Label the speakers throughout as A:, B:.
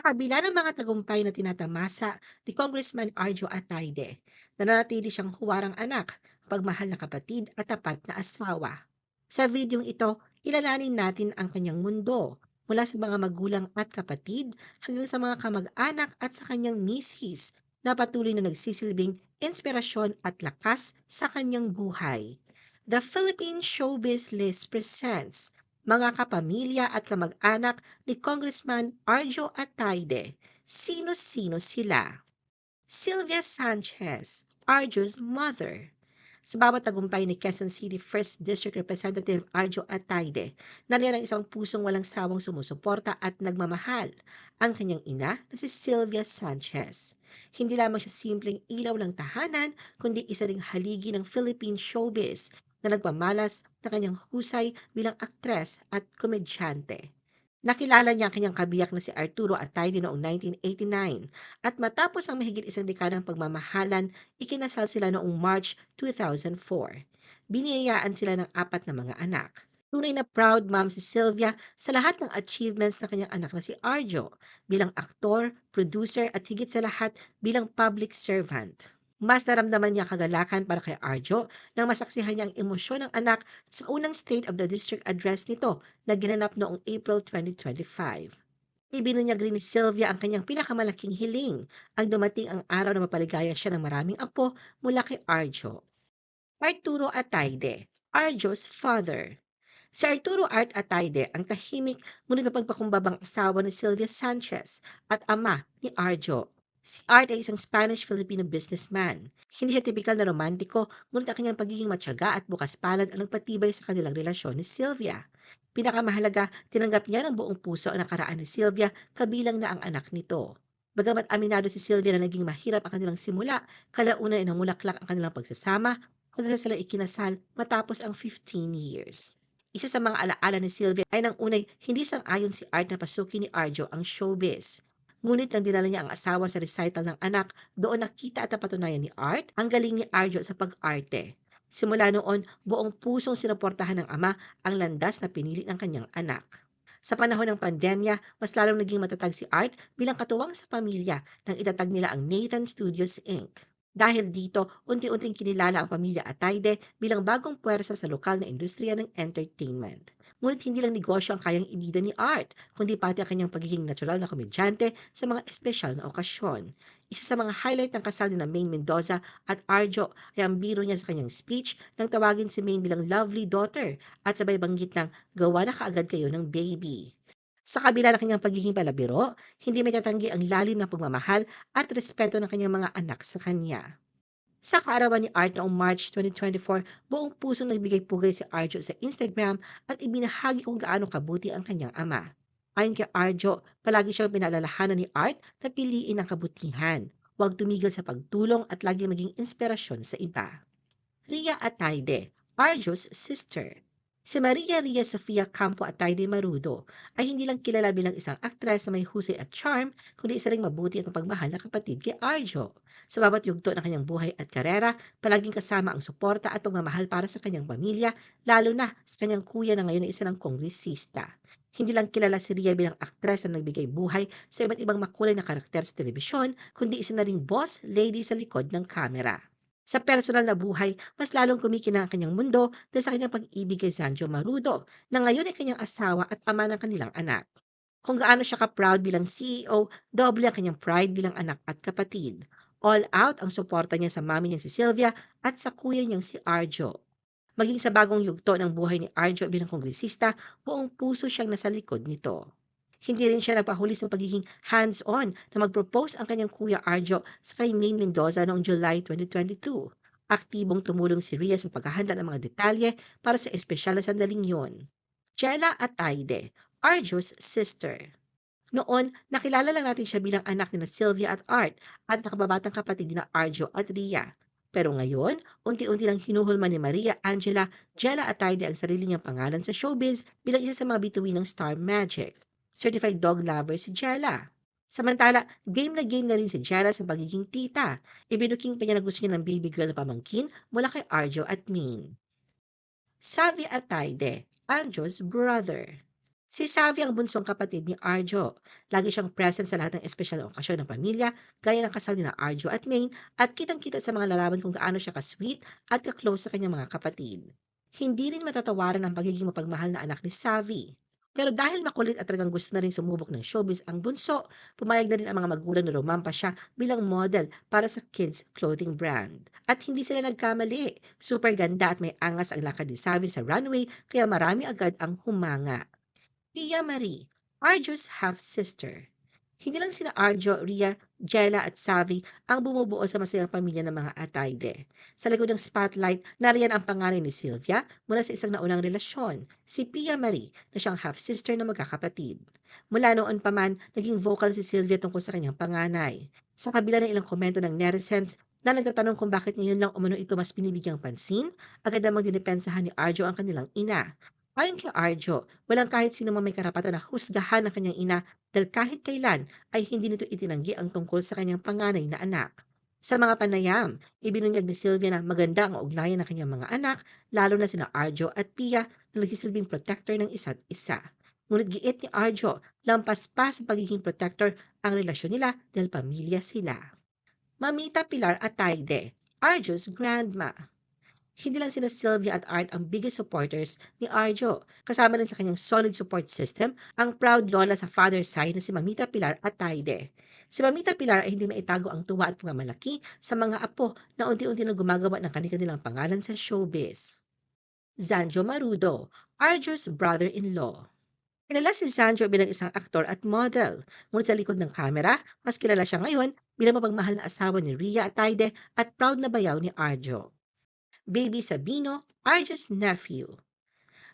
A: Sa kabila ng mga tagumpay na tinatamasa ni Congressman Arjo Atayde, nananatili siyang huwarang anak, pagmahal na kapatid at tapat na asawa. Sa videong ito, kilalanin natin ang kanyang mundo mula sa mga magulang at kapatid hanggang sa mga kamag-anak at sa kanyang misis na patuloy na nagsisilbing inspirasyon at lakas sa kanyang buhay. The Philippine Showbiz List presents mga kapamilya at kamag-anak ni Congressman Arjo Atayde. Sino-sino sila? Sylvia Sanchez, Arjo's mother. Sa bawat tagumpay ni Quezon City 1st District Representative Arjo Atayde, nariyan ang isang pusong walang sawang sumusuporta at nagmamahal, ang kanyang ina na si Sylvia Sanchez. Hindi lamang siya simpleng ilaw ng tahanan, kundi isa ring haligi ng Philippine showbiz na nagpamalas na kanyang husay bilang aktres at komedyante. Nakilala niya ang kanyang kabiyak na si Arturo Atayde noong 1989 at matapos ang mahigit isang dekadang pagmamahalan, ikinasal sila noong March 2004. Biniyayaan sila ng apat na mga anak. Tunay na proud mom si Sylvia sa lahat ng achievements ng kanyang anak na si Arjo bilang aktor, producer at higit sa lahat bilang public servant. Mas naramdaman niya kagalakan para kay Arjo nang masaksihan niya ang emosyon ng anak sa unang State of the District Address nito na ginanap noong April 2025. Ibinunyag rin ni Sylvia ang kanyang pinakamalaking hiling, ang dumating ang araw na mapaligaya siya ng maraming apo mula kay Arjo. Arturo Atayde, Arjo's father. Si Arturo Art Atayde ang tahimik ngunit mapagpakumbabang asawa ni Sylvia Sanchez at ama ni Arjo. Si Art ay isang Spanish-Filipino businessman. Hindi siya tipikal na romantiko, ngunit ang kanyang pagiging matyaga at bukas palad ang nagpatibay sa kanilang relasyon ni Sylvia. Pinakamahalaga, tinanggap niya ng buong puso ang nakaraan ni Sylvia, kabilang na ang anak nito. Bagamat aminado si Sylvia na naging mahirap ang kanilang simula, kalaunan ay namulaklak ang kanilang pagsasama, hanggang sa sila ikinasal matapos ang 15 years. Isa sa mga alaala ni Sylvia ay nang unay hindi sang-ayon si Art na pasukin ni Arjo ang showbiz. Ngunit nang dinala niya ang asawa sa recital ng anak, doon nakita at napatunayan ni Art ang galing ni Arjo sa pag-arte. Simula noon, buong pusong sinuportahan ng ama ang landas na pinili ng kanyang anak. Sa panahon ng pandemya, mas lalong naging matatag si Art bilang katuwang sa pamilya nang itatag nila ang Nathan Studios Inc. Dahil dito, unti-unting kinilala ang pamilya Atayde bilang bagong puwersa sa lokal na industriya ng entertainment. Ngunit hindi lang negosyo ang kayang ibida ni Art, kundi pati ang kanyang pagiging natural na komedyante sa mga espesyal na okasyon. Isa sa mga highlight ng kasal ni na Maine Mendoza at Arjo ay ang biro niya sa kanyang speech nang tawagin si Maine bilang lovely daughter at sabay banggit ng gawa na kaagad kayo ng baby. Sa kabila ng kanyang pagiging palabiro, hindi may tatanggi ang lalim ng pagmamahal at respeto ng kanyang mga anak sa kanya. Sa kaarawan ni Art noong March 2024, buong pusong nagbigay pugay si Arjo sa Instagram at ibinahagi kung gaano kabuti ang kanyang ama. Ayon kay Arjo, palagi siyang pinaalalahanan ni Art na piliin ang kabutihan. Huwag tumigil sa pagtulong at lagi maging inspirasyon sa iba. Ria Atayde, Arjo's sister. Si Maria Ria Sofia Campo Atayde Marudo ay hindi lang kilala bilang isang aktres na may husay at charm, kundi isa ring mabuti at mapagmahal na kapatid kay Arjo. Sa bawat yugto ng kanyang buhay at karera, palaging kasama ang suporta at pagmamahal para sa kanyang pamilya, lalo na sa kanyang kuya na ngayon ay isa ng kongresista. Hindi lang kilala si Ria bilang aktres na nagbigay buhay sa iba't ibang makulay na karakter sa telebisyon, kundi isa na ring boss lady sa likod ng kamera. Sa personal na buhay, mas lalong kumikinang ang kanyang mundo dahil sa kanyang pag-ibig kay Sanjo Marudo, na ngayon ay kanyang asawa at ama ng kanilang anak. Kung gaano siya ka-proud bilang CEO, doble ang kanyang pride bilang anak at kapatid. All out ang suporta niya sa mami niya si Sylvia at sa kuya niyang si Arjo. Maging sa bagong yugto ng buhay ni Arjo bilang kongresista, buong puso siyang nasa likod nito. Hindi rin siya nagpahuli sa pagiging hands-on na mag-propose ang kanyang kuya Arjo sa kay Maine Mendoza noong July 2022. Aktibong tumulong si Ria sa paghahanda ng mga detalye para sa espesyal na sandaling yon. Jella Atayde, Arjo's sister. Noon, nakilala lang natin siya bilang anak ni Sylvia at Art at nakababatang kapatid na Arjo at Ria. Pero ngayon, unti-unti lang hinuhulma ni Maria Angela Jella Atayde ang sarili niyang pangalan sa showbiz bilang isa sa mga bituin ng Star Magic. Certified dog lover si Jella. Samantala, game na game na rin si Jella sa pagiging tita. Ibinuking pa niya na gusto niya ng baby girl na pamangkin mula kay Arjo at Min. Savi Atayde, Arjo's brother. Si Savi ang bunsong kapatid ni Arjo. Lagi siyang present sa lahat ng espesyal na okasyon ng pamilya, gaya ng kasal ni na Arjo at Maine, at kitang-kita sa mga larawan kung gaano siya ka-sweet at ka-close sa kanyang mga kapatid. Hindi rin matatawaran ang pagiging mapagmahal na anak ni Savi. Pero dahil makulit at talagang gusto na rin sumubok ng showbiz ang bunso, pumayag na rin ang mga magulang na rumampa siya bilang model para sa kids clothing brand. At hindi sila nagkamali. Super ganda at may angas ang lakad ni Savi sa runway kaya marami agad ang humanga. Pia Marie, Arjo's half-sister. Hindi lang sina Arjo, Ria, Jella at Savi ang bumubuo sa masayang pamilya ng mga Atayde. Sa likod ng spotlight, nariyan ang pangalan ni Sylvia mula sa isang naunang relasyon, si Pia Marie na siyang half-sister na magkakapatid. Mula noon pa man, naging vocal si Sylvia tungkol sa kanyang panganay. Sa kabila ng ilang komento ng netizens na nagtatanong kung bakit ngayon lang umano ito mas binibigyang pansin, agad namang dinipensahan ni Arjo ang kanilang ina. Ayon kay Arjo, walang kahit sino may karapatan na husgahan ng kanyang ina dahil kahit kailan ay hindi nito itinanggi ang tungkol sa kanyang panganay na anak. Sa mga panayam, ibinunyag ni Sylvia na maganda ang ugnayan ng kanyang mga anak, lalo na sina Arjo at Pia na nagsisilbing protector ng isa't isa. Ngunit giit ni Arjo, lampas pa sa pagiging protector ang relasyon nila dahil pamilya sila. Mamita Pilar Atayde, Arjo's grandma. Hindi lang sina Sylvia at Art ang biggest supporters ni Arjo. Kasama rin sa kanyang solid support system ang proud lola sa father side na si Mamita Pilar at Taide. Si Mamita Pilar ay hindi maitago ang tuwa at pagmamalaki sa mga apo na unti-unti na gumagawa ng kanilang pangalan sa showbiz. Zanjo Marudo, Arjo's brother-in-law. Kilala si Zanjo bilang isang aktor at model. Ngunit sa likod ng kamera, mas kilala siya ngayon bilang mapagmahal na asawa ni Ria at Taide at proud na bayaw ni Arjo. Baby Sabino, Arjo's nephew.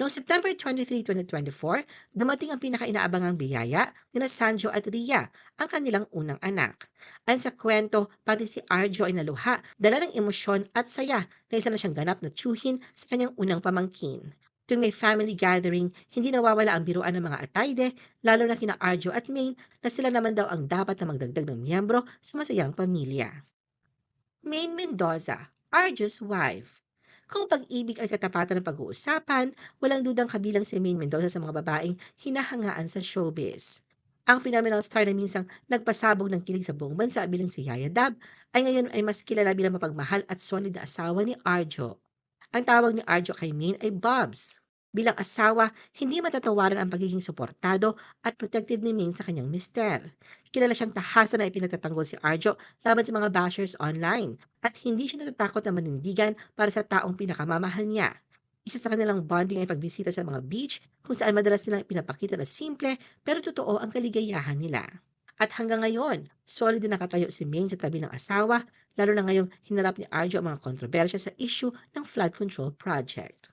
A: Noong September 23, 2024, dumating ang pinaka-inaabangang biyaya ni Sanjo at Ria, ang kanilang unang anak. Ayon sa kwento, pati si Arjo ay naluha, dala ng emosyon at saya na isa na siyang ganap na tsuhin sa kanyang unang pamangkin. Tuwing may family gathering, hindi nawawala ang biruan ng mga atayde, lalo na kina Arjo at Maine na sila naman daw ang dapat na magdagdag ng miyembro sa masayang pamilya. Maine Mendoza, Arjo's wife. Kung pag-ibig ay katapatan ng pag-uusapan, walang dudang kabilang si Maine Mendoza sa mga babaeng hinahangaan sa showbiz. Ang phenomenal star na minsang nagpasabog ng kilig sa buong bansa bilang si Yaya Dab ay ngayon ay mas kilala bilang mapagmahal at solid na asawa ni Arjo. Ang tawag ni Arjo kay Maine ay Bobs. Bilang asawa, hindi matatawaran ang pagiging suportado at protective ni Maine sa kanyang mister. Kilala siyang tahasan na ipinagtatanggol si Arjo laban sa mga bashers online at hindi siya natatakot na manindigan para sa taong pinakamamahal niya. Isa sa kanilang bonding ay pagbisita sa mga beach kung saan madalas nilang pinapakita na simple pero totoo ang kaligayahan nila. At hanggang ngayon, solid din nakatayo si Maine sa tabi ng asawa, lalo na ngayong hinarap ni Arjo ang mga kontrobersya sa issue ng flood control project.